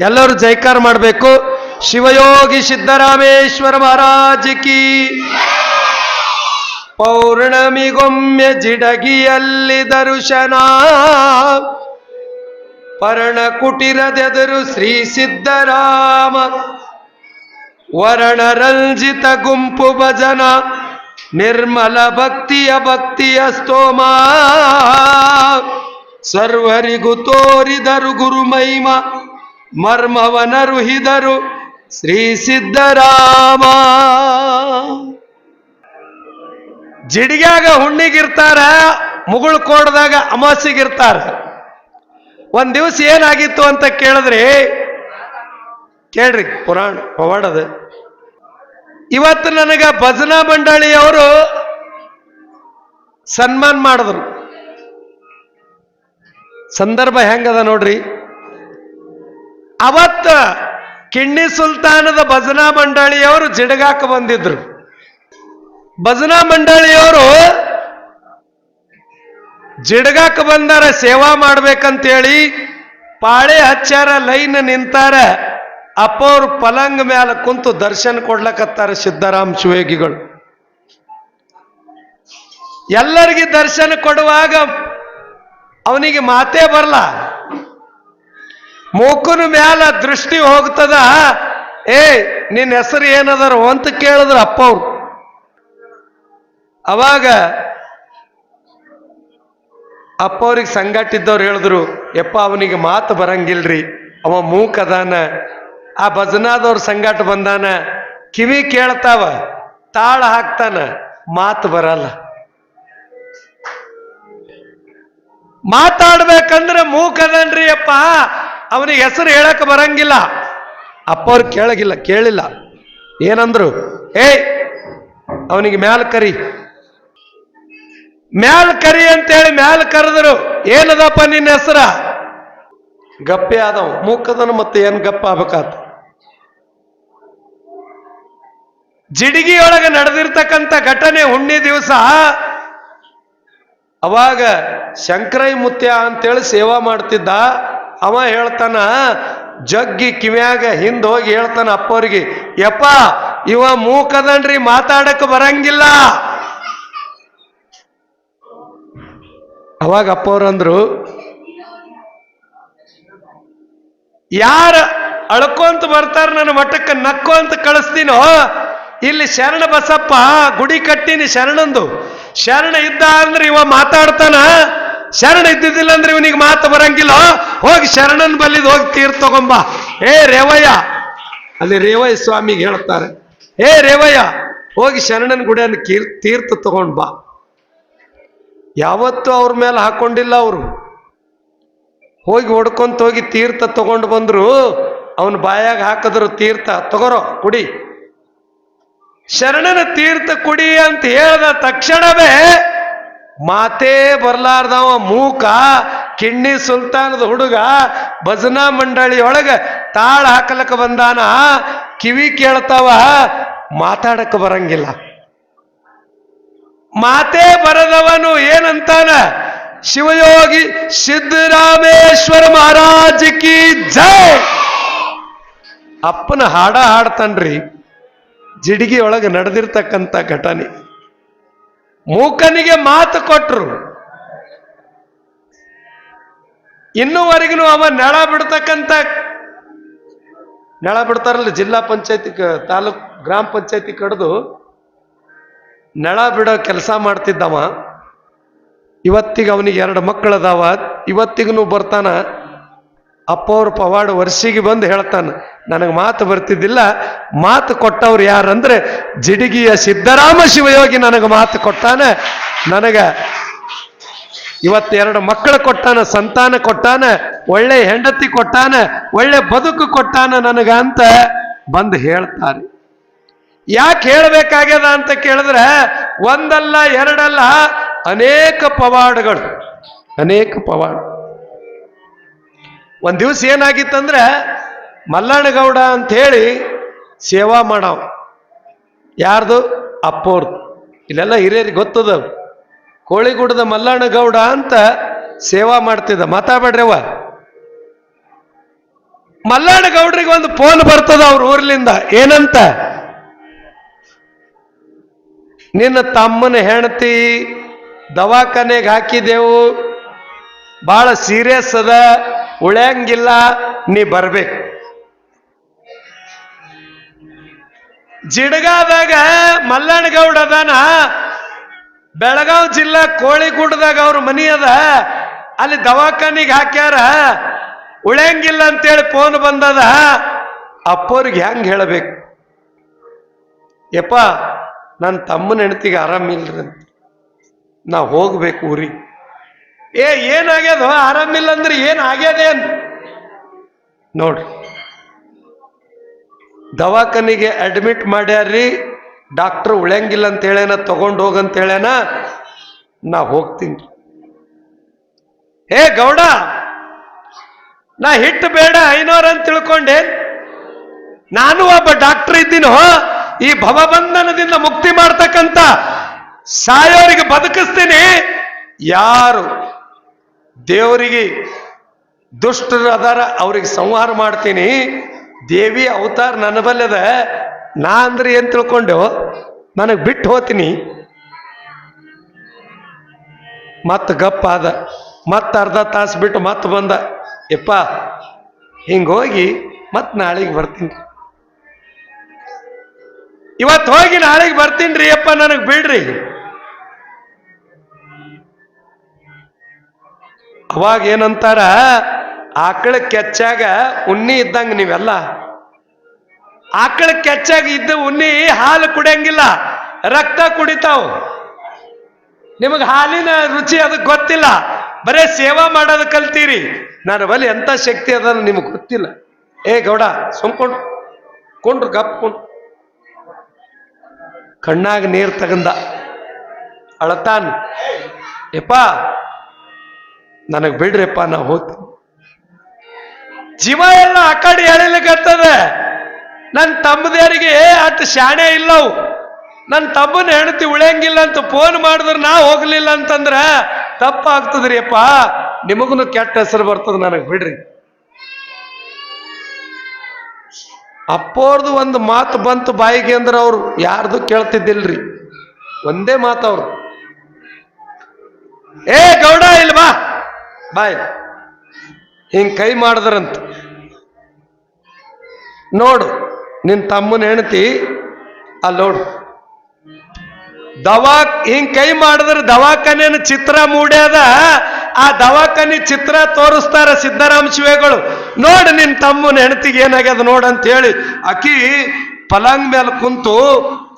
ಎಲ್ಲರೂ ಜೈಕಾರ ಮಾಡಬೇಕು. ಶಿವಯೋಗಿ ಸಿದ್ದರಾಮೇಶ್ವರ ಮಹಾರಾಜ ಕಿ. ಪೌರ್ಣಮಿಗೊಮ್ಮೆ ಜಿಡಗಿಯಲ್ಲಿ ದರ್ಶನ. ಪರ್ಣ ಕುಟಿರದೆದುರು ಶ್ರೀ ಸಿದ್ದರಾಮ. ವರ್ಣ ರಂಜಿತ ಗುಂಪು ಭಜನ. ನಿರ್ಮಲ ಭಕ್ತಿಯ ಭಕ್ತಿಯ ಸ್ತೋಮ. ಸರ್ವರಿಗೂ ತೋರಿದರು ಗುರುಮೈಮ ಮರ್ಮವನರುಹಿದರು ಶ್ರೀ ಸಿದ್ದರಾಮ. ಜಿಡಿಗ್ಯಾಗ ಹುಣ್ಣಿಗಿರ್ತಾರ ಮುಗುಳು ಕೋಡ್ದಾಗ ಅಮಾಸಿಗಿರ್ತಾರ. ಒಂದ್ ದಿವಸ ಏನಾಗಿತ್ತು ಅಂತ ಕೇಳಿದ್ರಿ, ಕೇಳ್ರಿ ಪುರಾಣ, ಪವಾಡದ. ಇವತ್ತು ನನಗ ಭಜನಾ ಮಂಡಳಿಯವರು ಸನ್ಮಾನ ಮಾಡಿದ್ರು. ಸಂದರ್ಭ ಹೆಂಗದ ನೋಡ್ರಿ? ಅವತ್ತ ಕಿಣ್ಣಿ ಸುಲ್ತಾನದ ಭಜನಾ ಮಂಡಳಿಯವರು ಜಿಡಗಾಕ ಬಂದಿದ್ರು. ಭಜನಾ ಮಂಡಳಿಯವರು ಜಿಡಗಾಕ ಬಂದಾರ, ಸೇವಾ ಮಾಡ್ಬೇಕಂತೇಳಿ ಪಾಳೆ ಹಚ್ಚಾರ, ಲೈನ್ ನಿಂತಾರ, ಅಪ್ಪವ್ರು ಪಲಂಗ್ ಮ್ಯಾಲ ಕುಂತು ದರ್ಶನ ಕೊಡ್ಲಕತ್ತಾರ ಸಿದ್ದರಾಮ್ ಶಿವೇಗಿಗಳು. ಎಲ್ಲರಿಗೆ ದರ್ಶನ ಕೊಡುವಾಗ ಅವನಿಗೆ ಮಾತೇ ಬರಲ್ಲ ಮೂಕನ ಮ್ಯಾಲ ದೃಷ್ಟಿ ಹೋಗ್ತದ? ಏ, ನಿನ್ನ ಹೆಸರು ಏನದಾರ ಅಂತ ಕೇಳಿದ್ರು ಅಪ್ಪವ್ರು. ಅವಾಗ ಅಪ್ಪವ್ರಿಗೆ ಸಂಗಟ್ಟಿದ್ದವ್ರು ಹೇಳಿದ್ರು, ಯಪ್ಪ, ಅವನಿಗೆ ಮಾತು ಬರಂಗಿಲ್ರಿ. ಅವ ಮೂಕದಾನ ಆ ಭಜನಾದವ್ರ ಸಂಗಾಟ ಬಂದಾನ. ಕಿವಿ ಕೇಳ್ತಾವ, ತಾಳ ಹಾಕ್ತಾನ. ಮಾತು ಬರಲ್ಲ. ಮಾತಾಡ್ಬೇಕಂದ್ರೆ ಮೂಕದನ್ರಿ ಅಪ್ಪ ಅವನಿಗೆ ಹೆಸರು ಹೇಳಕ್ ಬರಂಗಿಲ್ಲ. ಅಪ್ಪವ್ರು ಕೇಳಗಿಲ್ಲ, ಕೇಳಿಲ್ಲ. ಏನಂದ್ರು, ಏಯ್, ಅವನಿಗೆ ಮ್ಯಾಲ ಕರಿ. ಮ್ಯಾಲ್ ಕರಿ ಅಂತೇಳಿ ಮ್ಯಾಲ್ ಕರೆದ್ರು, ಏನದಪ್ಪ ನಿನ್ನ ಹೆಸರ? ಗಪ್ಪೆ ಆದವ್, ಮೂಕದನ ಮತ್ತೆ ಏನ್ ಗಪ್ಪ ಆಗ್ಬೇಕಾತ. ಜಿಡಿಗಿಯೊಳಗೆ ನಡೆದಿರ್ತಕ್ಕಂಥ ಘಟನೆ ಹುಣ್ಣಿ ದಿವಸ, ಅವಾಗ ಶಂಕರೈ ಮುತ್ಯ ಅಂತೇಳಿ ಸೇವಾ ಮಾಡ್ತಿದ್ದ. ಅವ ಹೇಳ್ತಾನ, ಜಗ್ಗಿ ಕಿವ್ಯಾಗ ಹಿಂದ ಹೋಗಿ ಹೇಳ್ತಾನ ಅಪ್ಪವ್ರಿಗೆ, ಯಪ್ಪ, ಇವ ಮೂಕದನ್ರಿ, ಮಾತಾಡಕ್ ಬರಂಗಿಲ್ಲ. ಅವಾಗ ಅಪ್ಪವ್ರಂದ್ರು ಯಾರ ಅಳ್ಕೊಂತ ಬರ್ತಾರ ನನ್ನ ಮಠಕ್ಕೆ ನಕ್ಕೊಂತ ಕಳಿಸ್ತೀನೋ? ಇಲ್ಲಿ ಶರಣ ಬಸಪ್ಪ, ಗುಡಿ ಕಟ್ಟಿನಿ ಶರಣಂದು. ಶರಣ ಇದ್ದ ಅಂದ್ರೆ ಇವ ಮಾತಾಡ್ತಾನ. ಶರಣ ಇದ್ದಿದ್ದಿಲ್ಲ ಅಂದ್ರೆ ಇವನಿಗೆ ಮಾತು ಬರಂಗಿಲ್ಲ. ಹೋಗಿ ಶರಣನ್ ಬಲ್ಲಿದ್ ಹೋಗಿ ತೀರ್ಥ ತಗೊಂಬ. ಏ ರೇವಯ್ಯ, ಅಲ್ಲಿ ರೇವಯ್ಯ ಸ್ವಾಮಿಗೆ ಹೇಳ್ತಾರೆ. ಏ ರೇವಯ್ಯ, ಹೋಗಿ ಶರಣನ ಗುಡಿಯನ್ನು ಕೀರ್ ತೀರ್ಥ ತಗೊಂಡ್ ಬಾ. ಯಾವತ್ತೂ ಅವ್ರ ಮೇಲೆ ಹಾಕೊಂಡಿಲ್ಲ ಅವರು. ಹೋಗಿ ಹೊಡ್ಕೊಂತ ಹೋಗಿ ತೀರ್ಥ ತಗೊಂಡು ಬಂದ್ರು, ಅವನ ಬಾಯಾಗ ಹಾಕಿದ್ರು ತೀರ್ಥ. ತಗೋರೋ, ಕುಡಿ. ಶರಣನ ತೀರ್ಥ ಕುಡಿ ಅಂತ ಹೇಳ್ದ ತಕ್ಷಣವೇ ಮಾತೇ ಬರ್ಲಾರ್ದವ ಮೂಕ, ಕಿಣ್ಣಿ ಸುಲ್ತಾನದ ಹುಡುಗ, ಭಜನಾ ಮಂಡಳಿ ಒಳಗ ತಾಳ ಹಾಕಲಕ್ಕ ಬಂದಾನ, ಕಿವಿ ಕೇಳ್ತಾವ ಮಾತಾಡಕ್ಕೆ ಬರಂಗಿಲ್ಲ. ಮಾತೇ ಬರದವನು ಏನಂತಾನ? ಶಿವಯೋಗಿ ಸಿದ್ದರಾಮೇಶ್ವರ ಮಹಾರಾಜ್ ಕಿ ಜೈ! ಅಪ್ಪನ ಹಾಡ ಹಾಡ್ತಾನ್ರಿ ಜಿಡಿಗಿ ಒಳಗೆ ನಡೆದಿರ್ತಕ್ಕಂಥ ಘಟನೆ. ಮೂಕನಿಗೆ ಮಾತು ಕೊಟ್ರು. ಇನ್ನೂವರೆಗೂ ಅವ ನೆಳ ಬಿಡ್ತಕ್ಕಂಥ ನೆಳ ಬಿಡ್ತಾರಲ್ಲ, ಜಿಲ್ಲಾ ಪಂಚಾಯತಿ ತಾಲೂಕ್ ಗ್ರಾಮ ಪಂಚಾಯತಿ ಕಡ್ದು ನೆಳ ಬಿಡೋ ಕೆಲಸ ಮಾಡ್ತಿದ್ದವ. ಇವತ್ತಿಗೆ ಅವನಿಗೆ ಎರಡು ಮಕ್ಕಳದಾವ. ಇವತ್ತಿಗೂ ಬರ್ತಾನ. ಅಪ್ಪವ್ರ ಪವಾಡ ವರ್ಷಿಗೆ ಬಂದು ಹೇಳ್ತಾನೆ, ನನಗೆ ಮಾತು ಬರ್ತಿದ್ದಿಲ್ಲ, ಮಾತು ಕೊಟ್ಟವ್ರು ಯಾರಂದ್ರೆ ಜಿಡಿಗಿಯ ಸಿದ್ದರಾಮ ಶಿವಯೋಗಿ ನನಗೆ ಮಾತು ಕೊಟ್ಟಾನೆ, ನನಗೆ ಇವತ್ತೆರಡು ಮಕ್ಕಳು ಕೊಟ್ಟಾನ, ಸಂತಾನ ಕೊಟ್ಟಾನ, ಒಳ್ಳೆ ಹೆಂಡತಿ ಕೊಟ್ಟಾನ, ಒಳ್ಳೆ ಬದುಕು ಕೊಟ್ಟಾನ ನನಗ ಅಂತ ಬಂದು ಹೇಳ್ತಾರೆ. ಯಾಕೆ ಹೇಳಬೇಕಾಗ್ಯದ ಅಂತ ಕೇಳಿದ್ರೆ, ಒಂದಲ್ಲ ಎರಡಲ್ಲ ಅನೇಕ ಪವಾಡಗಳು, ಅನೇಕ ಪವಾಡ. ಒಂದ್ ದಿವಸ ಏನಾಗಿತ್ತಂದ್ರೆ ಮಲ್ಲಣ್ಣಗೌಡ ಅಂತ ಹೇಳಿ ಸೇವಾ ಮಾಡವ. ಯಾರ್ದು? ಅಪ್ಪೋರ್ದು. ಇಲ್ಲೆಲ್ಲ ಹಿರಿಯರಿಗೆ ಗೊತ್ತದ ಕೋಳಿಗೂಡದ ಮಲ್ಲಣ್ಣಗೌಡ ಅಂತ ಸೇವಾ ಮಾಡ್ತಿದ್ದ. ಮಾತಾಡ್ಬೇಡ್ರವ ಮಲ್ಲಾಣ ಗೌಡ್ರಿಗೆ ಒಂದು ಫೋನ್ ಬರ್ತದ ಅವ್ರ ಊರ್ಲಿಂದ. ಏನಂತ? ನಿನ್ನ ತಮ್ಮನ ಹೆಂಡತಿ ದವಾಖಾನೆಗೆ ಹಾಕಿದೆವು. ಬಹಳ ಸೀರಿಯಸ್ ಅದ. ಉಳ್ಯಂಗಿಲ್ಲ, ನೀ ಬರ್ಬೇಕು. ಜಿಡ್ಗಾದಾಗ ಮಲ್ಲಣ್ಣಗೌಡ ಅದಾನ. ಬೆಳಗಾವ್ ಜಿಲ್ಲಾ ಕೋಳಿಗೂಡದಾಗ ಅವ್ರ ಮನಿ ಅದ. ಅಲ್ಲಿ ದವಾಖಾನಿಗೆ ಹಾಕ್ಯಾರ. ಉಳ್ಯಂಗಿಲ್ಲ ಅಂತೇಳಿ ಫೋನ್ ಬಂದದ. ಅಪ್ಪೋರಿಗೆ ಹೆಂಗ್ ಹೇಳಬೇಕು? ಯಪ್ಪ ನನ್ನ ತಮ್ಮನ ಹೆಂಡತಿಗೆ ಆರಾಮಿಲ್ರಿ ಅಂತ. ನಾ ಹೋಗ್ಬೇಕು ಊರಿಗೆ. ಏ, ಏನಾಗ್ಯದ? ಆರಾಮಿಲ್ಲ ಅಂದ್ರೆ ಏನ್ ಆಗ್ಯದೇನ್ ನೋಡ್ರಿ ದವಾಖಾನಿಗೆ ಅಡ್ಮಿಟ್ ಮಾಡ್ಯಾರ್ರಿ ಡಾಕ್ಟರ್ ಉಳ್ಯಂಗಿಲ್ಲ ಅಂತ ಹೇಳೇನ ತಗೊಂಡು ಹೋಗಂತ ಹೇಳೇನ ನಾ ಹೋಗ್ತೀನಿ. ಏ, ಗೌಡ! ನಾ ಹಿಟ್ಟು ಬೇಡ, ಐನೋರ್ ಅಂತ ತಿಳ್ಕೊಂಡೆ. ನಾನು ಒಬ್ಬ ಡಾಕ್ಟರ್ ಇದ್ದೀನೋ ಈ ಭವಬಂಧನದಿಂದ ಮುಕ್ತಿ ಮಾಡ್ತಕ್ಕಂಥ ಸಾಯೋರಿಗೆ ಬದುಕಿಸ್ತೀನಿ. ಯಾರು ದೇವರಿಗೆ ದುಷ್ಟರು ಅದಾರ ಅವ್ರಿಗೆ ಸಂಹಾರ ಮಾಡ್ತೀನಿ. ದೇವಿ ಅವತಾರ ನನ್ನ ಬಲ್ಲದ ನಾ ಅಂದ್ರೆ ಏನ್ ತಿಳ್ಕೊಂಡು? ನನಗೆ ಬಿಟ್ಟು ಹೋತೀನಿ. ಮತ್ತೆ ಗಪ್ಪ ಆದ. ಮತ್ತೆ ಅರ್ಧ ತಾಸು ಬಿಟ್ಟು ಮತ್ತೆ ಬಂದ. ಯಪ್ಪ ಹಿಂಗೋಗಿ ಮತ್ತೆ ನಾಳೆಗೆ ಬರ್ತೀನಿ. ಇವತ್ತು ಹೋಗಿ ನಾಳೆಗೆ ಬರ್ತೀನಿ ರೀ ಅಪ್ಪ ನನಗೆ ಬಿಡ್ರಿ. ಅವಾಗ ಏನಂತಾರ? ಆಕಳ ಕೆಚ್ಚಾಗ ಉಣ್ಣಿ ಇದ್ದಂಗ ನೀವೆಲ್ಲ. ಆಕಳ ಕೆಚ್ಚಾಗ ಇದ್ದ ಉಣ್ಣಿ ಹಾಲು ಕುಡಿಯಂಗಿಲ್ಲ, ರಕ್ತ ಕುಡಿತಾವು. ನಿಮಗೆ ಹಾಲಿನ ರುಚಿ ಅದಕ್ಕೆ ಗೊತ್ತಿಲ್ಲ, ಬರೇ ಸೇವಾ ಮಾಡೋದು ಕಲ್ತೀರಿ. ನಾನು ಬಲಿ ಎಂತ ಶಕ್ತಿ ಅದ ನಿಮಗೆ ಗೊತ್ತಿಲ್ಲ. ಏ ಗೌಡ ಸುಮ್ಕೊಂಡು ಕೊಂಡ್ರು ಗಪ್ಕೊಂಡು ಕಣ್ಣಾಗ ನೀರು ತಗಂದ. ಅಳತಾನ್. ಯಪ್ಪ ನನಗೆ ಬಿಡ್ರಿಪ್ಪ, ನಾ ಹೋಗ್ತೀನಿ ಜೀವ ಎಲ್ಲ ಆ ಕಡೆ ಹೇಳಲಿಕ್ಕೆ ನನ್ನ ತಮ್ಮದೇರಿಗೆ ಅಷ್ಟು ಶಾಣೆ ಇಲ್ಲವು. ನನ್ನ ತಮ್ಮನ ಹೆಣತಿ ಉಳಿಯಂಗಿಲ್ಲ ಅಂತ ಫೋನ್ ಮಾಡಿದ್ರೆ ನಾ ಹೋಗ್ಲಿಲ್ಲ ಅಂತಂದ್ರ ತಪ್ಪಾಗ್ತದ್ರಿ ಅಪ್ಪ ನಿಮಗೂ ಕೆಟ್ಟ ಹೆಸರು ಬರ್ತದ, ನನಗೆ ಬಿಡ್ರಿ. ಅಪ್ಪೋರ್ದು ಒಂದು ಮಾತು ಬಂತು ಬಾಯಿಗೆ ಅಂದ್ರೆ ಅವ್ರು ಯಾರ್ದು ಕೇಳ್ತಿದ್ದಿಲ್ರಿ. ಒಂದೇ ಮಾತು ಅವ್ರು. ಏ, ಗೌಡ, ಇಲ್ಲಿ ಬಾ. ಬಾಯ್. ಹಿಂಗ್ ಕೈ ಮಾಡಿದ್ರಂತ. ನೋಡು, ನಿನ್ ತಮ್ಮನ ಹೆಂಡತಿ ಅಲ್ಲಿ ನೋಡು. ದವಾ ಹಿಂಗ್ ಕೈ ಮಾಡಿದ್ರೆ ದವಾಖಾನೆನ ಚಿತ್ರ ಮೂಡ್ಯಾದ ಆ ದವಾಖಾನೆ ಚಿತ್ರ ತೋರಿಸ್ತಾರ ಸಿದ್ದರಾಮ ಶಿವೆಗಳು. ನೋಡು ನಿನ್ ತಮ್ಮನ ಹೆಣತಿಗೆ ಏನಾಗ್ಯದ ನೋಡು ಅಂತ ಹೇಳಿ ಅಕಿ ಪಲಂಗ್ ಮೇಲೆ ಕುಂತು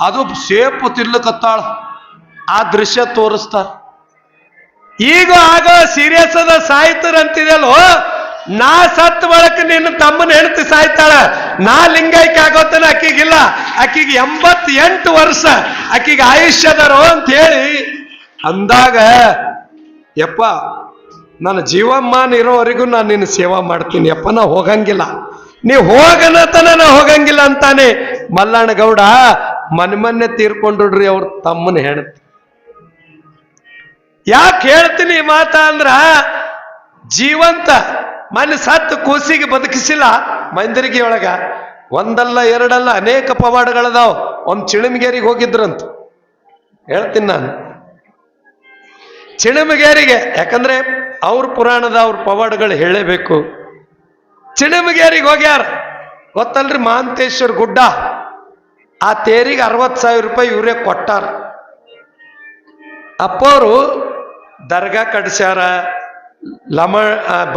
ಅದು ಸೇಪು ತಿರ್ಲಕತ್ತಾಳ ಆ ದೃಶ್ಯ ತೋರಿಸ್ತಾರ. ಈಗ ಆಗ ಸೀರಿಯಸ್ ಅದ ಸಾಯ್ತಾರಂತಿದೆಯಲ್ಲೋ? ನಾ ಸತ್ ಬಳಕ ನಿನ್ನ ತಮ್ಮನ ಹೆಂಡತಿ ಸಾಯ್ತಾಳ. ನಾ ಲಿಂಗೈಕ್ಯ ಆಗೋತನ ಅಕ್ಕಿಗಿಲ್ಲ. ಅಕ್ಕಿಗೆ ಎಂಬತ್ತೆಂಟು ವರ್ಷ. ಅಕ್ಕಿಗೆ ಆಯುಷ್ಯದರೋ ಅಂತ ಹೇಳಿ ಅಂದಾಗ, ಯಪ್ಪ, ನನ್ನ ಜೀವಮಾನ ಇರೋವರೆಗೂ ನಾನು ನಿನ್ನ ಸೇವಾ ಮಾಡ್ತೀನಿ. ಯಪ್ಪ, ನಾ ಹೋಗಂಗಿಲ್ಲ. ನೀ ಹೋಗನತನ ನಾ ಹೋಗಂಗಿಲ್ಲ ಅಂತಾನೆ ಮಲ್ಲಣ್ಣ ಗೌಡ ಮನೆ ಮೊನ್ನೆ ತೀರ್ಕೊಂಡ್ರಿ ಅವ್ರ ತಮ್ಮನ ಹೆಂಡತಿ. ಯಾಕೆ ಹೇಳ್ತೀನಿ ಈ ಮಾತ ಅಂದ್ರ, ಜೀವಂತ ಮನೆ ಸತ್ತು ಕೂಸಿಗೆ ಬದುಕಿಸಿಲ್ಲ ಮಂದಿರಿಗೆ ಒಳಗ ಒಂದಲ್ಲ ಎರಡಲ್ಲ ಅನೇಕ ಪವಾಡಗಳದಾವ್. ಒಂದ್ ಚಿಳಿಮಗೇರಿಗೆ ಹೋಗಿದ್ರಂತ. ಹೇಳ್ತೀನಿ ನಾನು. ಚಿಣಮಗೇರಿಗೆ, ಯಾಕಂದ್ರೆ ಅವ್ರ ಪುರಾಣದ ಅವ್ರ ಪವಾಡಗಳು ಹೇಳಬೇಕು. ಚಿಣಮಗೇರಿಗೆ ಹೋಗ್ಯಾರ. ಗೊತ್ತಲ್ರಿ ಮಾಂತೇಶ್ವರ ಗುಡ್ಡ? ಆ ತೇರಿಗೆ ಅರವತ್ತು ಸಾವಿರ ರೂಪಾಯಿ ಇವರೇ ಕೊಟ್ಟಾರ. ಅಪ್ಪವರು ದರ್ಗಾ ಕಟ್ಸ್ಯಾರ ಲಮ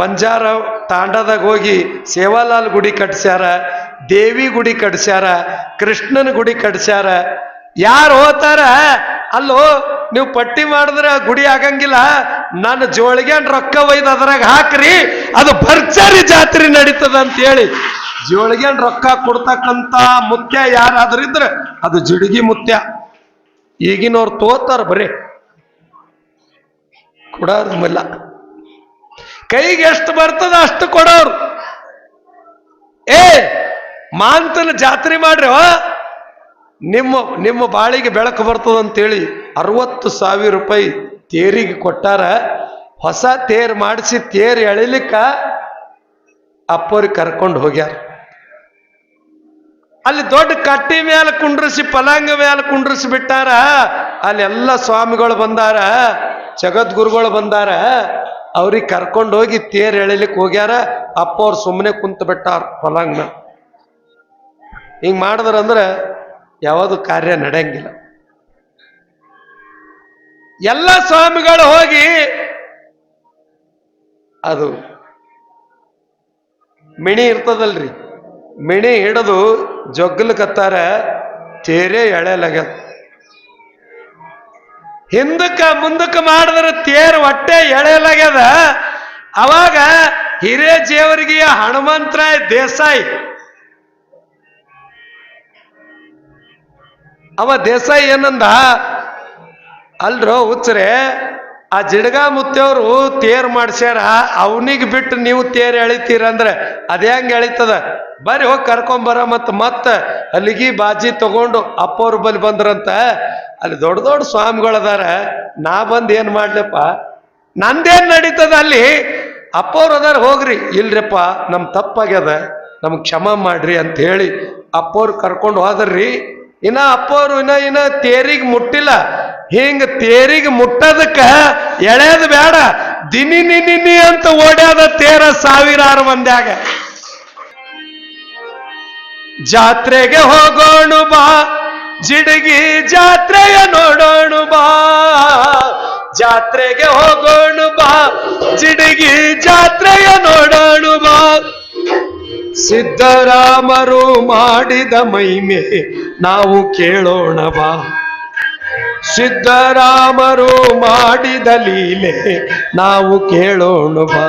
ಬಂಜಾರ ತಾಂಡದಾಗ ಹೋಗಿ ಸೇವಾಲಾಲ್ ಗುಡಿ ಕಟ್ಸ್ಯಾರ ದೇವಿ ಗುಡಿ ಕಟ್ಸ್ಯಾರ ಕೃಷ್ಣನ ಗುಡಿ ಕಟ್ಸ್ಯಾರ ಯಾರು ಹೋತಾರ ಅಲ್ಲೋ, ನೀವು ಪಟ್ಟಿ ಮಾಡಿದ್ರೆ ಗುಡಿ ಆಗಂಗಿಲ್ಲ. ನನ್ನ ಜೋಳಿಗೆ ರೊಕ್ಕ ಒಯ್ದು ಅದ್ರಾಗ ಹಾಕ್ರಿ. ಅದು ಭರ್ಜರಿ ಜಾತ್ರೆ ನಡೀತದ ಅಂತ ಹೇಳಿ ಜೋಳಿಗೆ ರೊಕ್ಕ ಕೊಡ್ತಕ್ಕಂತ ಮುತ್ಯ ಯಾರಾದ್ರೂ ಇದ್ರೆ ಅದು ಜಿಡಿಗಿ ಮುತ್ಯ. ಈಗಿನವ್ರು ತೋತಾರ ಬರೀ. ಕೊಡೋರ್ಮಿಲ್ಲ ಕೈಗೆ ಎಷ್ಟು ಬರ್ತದ ಅಷ್ಟು ಕೊಡೋರು ಏ, ಮಾಂತನ ಜಾತ್ರೆ ಮಾಡ್ರಿ ವಾ. ನಿಮ್ಮ ನಿಮ್ಮ ಬಾಳಿಗೆ ಬೆಳಕು ಬರ್ತದ ಅಂತೇಳಿ ಅರವತ್ತು ಸಾವಿರ ರೂಪಾಯಿ ತೇರಿಗೆ ಕೊಟ್ಟಾರ, ಹೊಸ ತೇರು ಮಾಡಿಸಿ ತೇರು ಎಳಿಲಿಕ್ಕ ಅಪ್ಪವ್ರಿಗೆ ಕರ್ಕೊಂಡು ಹೋಗ್ಯಾರ ಅಲ್ಲಿ ದೊಡ್ಡ ಕಟ್ಟಿ ಮೇಲೆ ಕುಂಡ್ರಿಸಿ, ಪಲಾಂಗ ಮೇಲೆ ಕುಂಡ್ರಿಸಿ ಬಿಟ್ಟಾರ, ಅಲ್ಲೆಲ್ಲ ಸ್ವಾಮಿಗಳು ಬಂದಾರ ಜಗದ್ಗುರುಗಳು ಬಂದಾರ, ಅವ್ರಿಗೆ ಕರ್ಕೊಂಡು ಹೋಗಿ ತೇರ್ ಎಳಿಲಿಕ್ಕೆ ಹೋಗ್ಯಾರ ಅಪ್ಪ ಅವ್ರು ಸುಮ್ಮನೆ ಕುಂತ ಬಿಟ್ಟಾರ ಪಲಾಂಗ್ನ. ಹಿಂಗ್ ಮಾಡಿದ್ರಂದ್ರೆ ಯಾವುದು ಕಾರ್ಯ ನಡೆಯಂಗಿಲ್ಲ. ಎಲ್ಲ ಸ್ವಾಮಿಗಳು ಹೋಗಿ ಅದು ಮಿಣಿ ಇರ್ತದಲ್ರಿ. ಮಿಣಿ ಹಿಡಿದು ಕತ್ತಾರ, ತೇರೇ ಎಳೆಲಾಗ್ಯದ ಹಿಂದಕ್ಕ ಮುಂದಕ್ಕೆ ಮಾಡಿದ್ರೆ ತೇರು ಹೊಟ್ಟೆ ಎಳೆಯಲಾಗ್ಯದ. ಅವಾಗ ಹಿರೇಜೇವರಿಗೆ ಹನುಮಂತರಾಯ್ ದೇಸಾಯಿ. ಅವ ದೇಸಾಯಿ ಏನಂದ? ಅಲ್ರೋ ಹುಚ್ಚರೆ ಆ ಜಿಡ್ಗ ಮುತ್ತೆಯವರು ತೇರ್ ಮಾಡ್ಸ್ಯಾರ, ಅವನಿಗೆ ಬಿಟ್ಟು ನೀವು ತೇರ್ ಎಳಿತೀರಂದ್ರೆ ಅದೇ ಹೆಂಗೆ ಎಳಿತದ? ಬರ್ರಿ ಹೋಗಿ ಕರ್ಕೊಂಬರ ಮತ್ತು ಮತ್ತೆ ಅಲ್ಲಿಗೆ ಬಾಜಿ ತಗೊಂಡು ಅಪ್ಪವ್ರ ಬಲ್ಲಿ ಬಂದ್ರಂತ. ಅಲ್ಲಿ ದೊಡ್ಡ ದೊಡ್ಡ ಸ್ವಾಮಿಗಳದಾರ ನಾ ಬಂದು ಏನು ಮಾಡ್ಲಪ್ಪ? ನಂದೇನ್ ನಡೀತದ ಅಲ್ಲಿ? ಅಪ್ಪವ್ರು ಅದಾರ ಹೋಗ್ರಿ. ಇಲ್ರಿಪ್ಪ, ನಮ್ ತಪ್ಪಾಗ್ಯದ. ನಮ್ಗೆ ಕ್ಷಮ ಮಾಡ್ರಿ ಅಂತ ಹೇಳಿ ಅಪ್ಪವ್ರು ಕರ್ಕೊಂಡು ಹೋದ್ರಿ. ಇನ್ನ ಅಪ್ಪವ್ರು ಇನ್ನ ಇನ್ನ ತೇರಿಗೆ ಮುಟ್ಟಿಲ್ಲ. ಹಿಂಗ ತೇರಿಗೆ ಮುಟ್ಟದಕ್ಕ ಎಳೆಯದು ಬೇಡ ದಿನಿ ನಿನಿ ಅಂತ ಓಡ್ಯಾದ ತೇರ ಸಾವಿರಾರು ಮಂದ್ಯಾಗ. ಜಾತ್ರೆಗೆ ಹೋಗೋಣ ಬಾ, ಜಿಡಗಿ ಜಾತ್ರೆಯ ನೋಡೋಣ ಬಾ. ಜಾತ್ರೆಗೆ ಹೋಗೋಣ ಬಾ, ಜಿಡಗಿ ಜಾತ್ರೆಯ ನೋಡೋಣ ಬಾ. ಸಿದ್ದರಾಮರು ಮಾಡಿದ ಮಹಿಮೆ ನಾವು ಕೇಳೋಣ ಬಾ. ಸಿದ್ದರಾಮರು ಮಾಡಿದ ಲೀಲೆ ನಾವು ಕೇಳೋಣ ಬಾ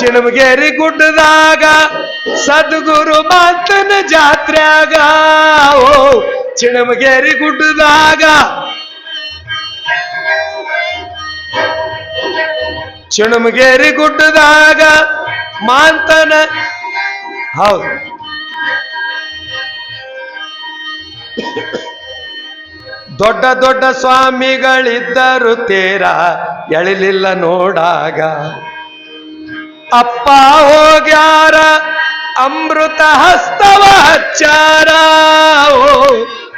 ಚಿಣಮಗೇರಿ ಗುಡ್ಡದಾಗ ಸದ್ಗುರು ಮಾತನ ಜಾತ್ರ್ಯಾಗ. ಓ ಚಿಣಮಗೇರಿ ಗುಡ್ಡದಾಗ ಚಿಣಮಗೇರಿ ಗುಡ್ಡದಾಗ ಮಾಂತನ ಹೌದು. ದೊಡ್ಡ ದೊಡ್ಡ ಸ್ವಾಮಿಗಳಿದ್ದರು ತೇರ ಎಳಿಲಿಲ್ಲ ನೋಡಾಗ. ಅಪ್ಪ ಹೋಗ್ಯಾರ, ಅಮೃತ ಹಸ್ತವ ಹಚ್ಚಾರ.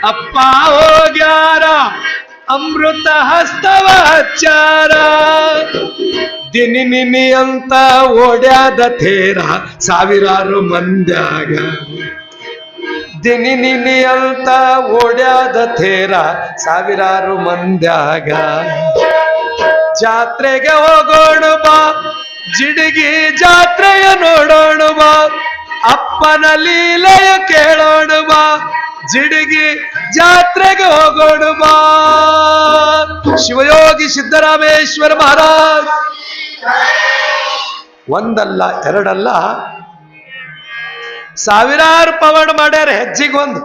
ಅಪ್ಪ ಹೋಗ್ಯಾರ, ಅಮೃತ ಹಸ್ತವ ಹಚ್ಚಾರ. ದಿನಿ ನಿನಿ ಅಂತ ಓಡ್ಯಾದ ತೇರ ಸಾವಿರಾರು ಮಂದ್ಯಾಗ. ದಿನಿ ನಿನಿ ಅಂತ ಓಡ್ಯಾದ ತೇರ ಸಾವಿರಾರು ಮಂದ್ಯಾಗ. ಜಾತ್ರೆಗೆ ಹೋಗೋಣ ಬಾ, ಜಿಡಿಗಿ ಜಾತ್ರೆಯ ನೋಡೋಣ ಬಾ, ಅಪ್ಪನ ಲೀಲೆಯ ಕೇಳೋಣ ಬಾ, ಜಿಡಿಗಿ ಜಾತ್ರೆಗೆ ಹೋಗೋಣ ಬಾ. ಶಿವಯೋಗಿ ಸಿದ್ದರಾಮೇಶ್ವರ ಮಹಾರಾಜ್. ಒಂದಲ್ಲ, ಎರಡಲ್ಲ ಸಾವಿರಾರು ಪವನ್ ಮಾಡ್ಯಾರ ಹೆಜ್ಜಿಗೊಂದು.